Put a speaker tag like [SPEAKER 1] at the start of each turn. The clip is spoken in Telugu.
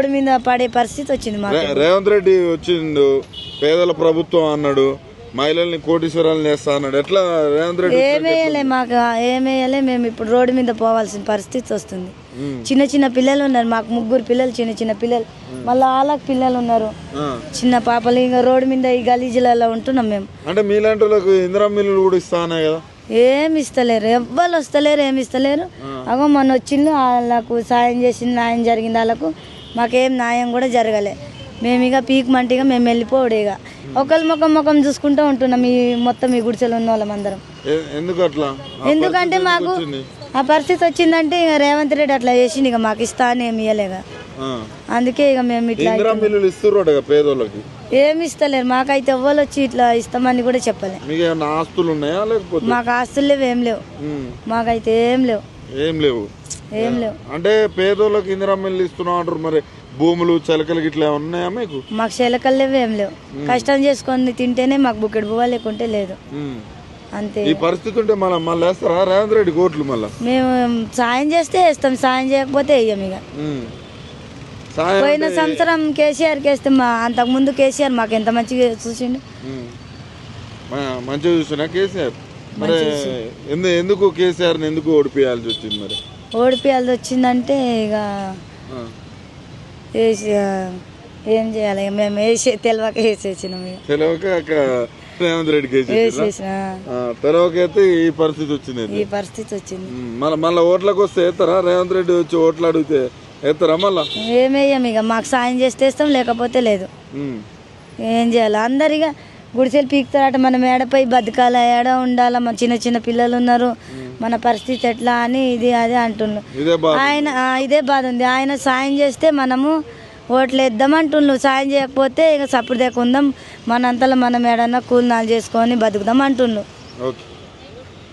[SPEAKER 1] రోడ్డు మీద పడే పరిస్థితి వచ్చింది మాకు.
[SPEAKER 2] రే- రేవంత్ రెడ్డి వచ్చిండు పేదల ప్రభుత్వం అన్నాడు మహిళల్ని కోటీశ్వరాలు చేస్తా అన్నాడు. ఎట్లా రేవంత్ రెడ్డి
[SPEAKER 1] ఏమేయలే మాకు ఏమేయలే మేము ఇప్పుడు రోడ్డు మీద పోవాల్సిన పరిస్థితి వస్తుంది. చిన్న చిన్న పిల్లలు ఉన్నారు మాకు ముగ్గురు పిల్లలు చిన్న చిన్న పిల్లలు. మళ్ళీ వాళ్ళకి పిల్లలు ఉన్నారు. చిన్న పాపలు ఇంకా రోడ్డు మీద ఈ గలీజులలో ఉంటున్నాం మేము.
[SPEAKER 2] అంటే మీలాంటి వాళ్ళకు ఇందిరా మిల్లులు కూడా ఇస్తా కదా?
[SPEAKER 1] ఏమి ఇస్తలేరు ఎవ్వరు వస్తలేరు ఏమి ఇస్తలేరు. అగో మొన్న వచ్చిండు వాళ్ళకు సాయం చేసింది న్యాయం జరిగింది వాళ్ళకు మాకేం న్యాయం కూడా జరగలే. మేము ఇక పీక్ మంటిగా మేము వెళ్ళిపోవడే ఇక. ఒకరి ముఖం ముఖం చూసుకుంటూ ఉంటున్నాం ఈ మొత్తం ఈ గుడిసెలు ఉన్న
[SPEAKER 2] ఎందుకు అట్లా? ఆ
[SPEAKER 1] ఎందుకంటే మాకు? ఆ పరిస్థితి వచ్చిందంటే ఇక రేవంత్ రెడ్డి అట్లా చేసిండు ఇక మాకు ఇస్తా అని ఏమి ఇవ్వలేక. అందుకే ఇక మేము ఇట్లా
[SPEAKER 2] పేదోళ్ళకి?
[SPEAKER 1] ఏమి ఇస్తలేరు. మాకైతే ఎవ్వరు వచ్చి ఇట్లా ఇస్తామని కూడా చెప్పలే.
[SPEAKER 2] మీకు ఆస్తులు ఉన్నాయా లేకపోతే?
[SPEAKER 1] మాకు ఆస్తులు లేవు ఏం లేవు. మాకైతే ఏం లేవు.
[SPEAKER 2] ఏం లేవు.
[SPEAKER 1] ఏం లేవు.
[SPEAKER 2] అంటే పేదోళ్ళకి ఇందిరా మిల్లు ఇస్తున్నాం అంటారు మరి. భూములు చిలకలు గిట్లా ఉన్నాయా మీకు?
[SPEAKER 1] మాకు శీలకలు లేవు ఏం లేవు. కష్టం చేసుకొని తింటేనే మాకు బుక్కెడు పువ్వ లేకుంటే లేదు.
[SPEAKER 2] ఉమ్.
[SPEAKER 1] అంతే.
[SPEAKER 2] ఈ పరిస్థితి ఉంటే మళ్ళీ మళ్ళీ వేస్తారా? రేవంత్ రెడ్డి కోట్లు మళ్ళా?
[SPEAKER 1] మేము సాయం చేస్తే వేస్తాం సాయం చేయకపోతే వేయం ఇక.
[SPEAKER 2] సాయం
[SPEAKER 1] పోయిన సంవత్సరం కేసీఆర్కి వేస్తే మా అంతకుముందు కేసీఆర్ మాకు ఎంత మంచిగా చూసిండు?
[SPEAKER 2] మంచిగా చూసినా కేసీఆర్? మరి ఎందు ఎందుకు కేసీఆర్ని ఎందుకు ఓడిపోయాల్సి వచ్చింది మరి?
[SPEAKER 1] ఓడిపోయాల్సి వచ్చిందంటే ఇక ఏం చేయాలి? మేము వేసే తెలియక వేసేసినాం
[SPEAKER 2] అక్కడ రేవంత్ రెడ్డికి తెలవకైతే ఈ పరిస్థితి వచ్చింది.
[SPEAKER 1] ఈ పరిస్థితి వచ్చింది.
[SPEAKER 2] మళ్ళీ మళ్ళీ ఓట్లకు వస్తే వేస్తారా రేవంత్ రెడ్డి వచ్చి ఓట్లు అడిగితే వేస్తారా మళ్ళా?
[SPEAKER 1] ఏమేయం ఇక మాకు సాయం చేస్తే ఇస్తాం లేకపోతే లేదు. ఏం చేయాలి? అందరిగా గుడిసెలు పీకుతారట. మనం ఏడపై బతకాల ఏడ ఉండాలా మన చిన్న చిన్న పిల్లలు ఉన్నారు. మన పరిస్థితి ఎట్లా అని ఇది అది అంటున్నారు ఆయన ఇదే బాధ ఉంది. ఆయన సాయం చేస్తే మనము ఓట్లు వేద్దాం అంటుండ్రు. సాయం చేయకపోతే ఇక సప్పుడు ఉందాం. మనంతలో మనం ఏడన్నా కూలినాలు చేసుకొని బతుకుదాం అంటుండ్రు.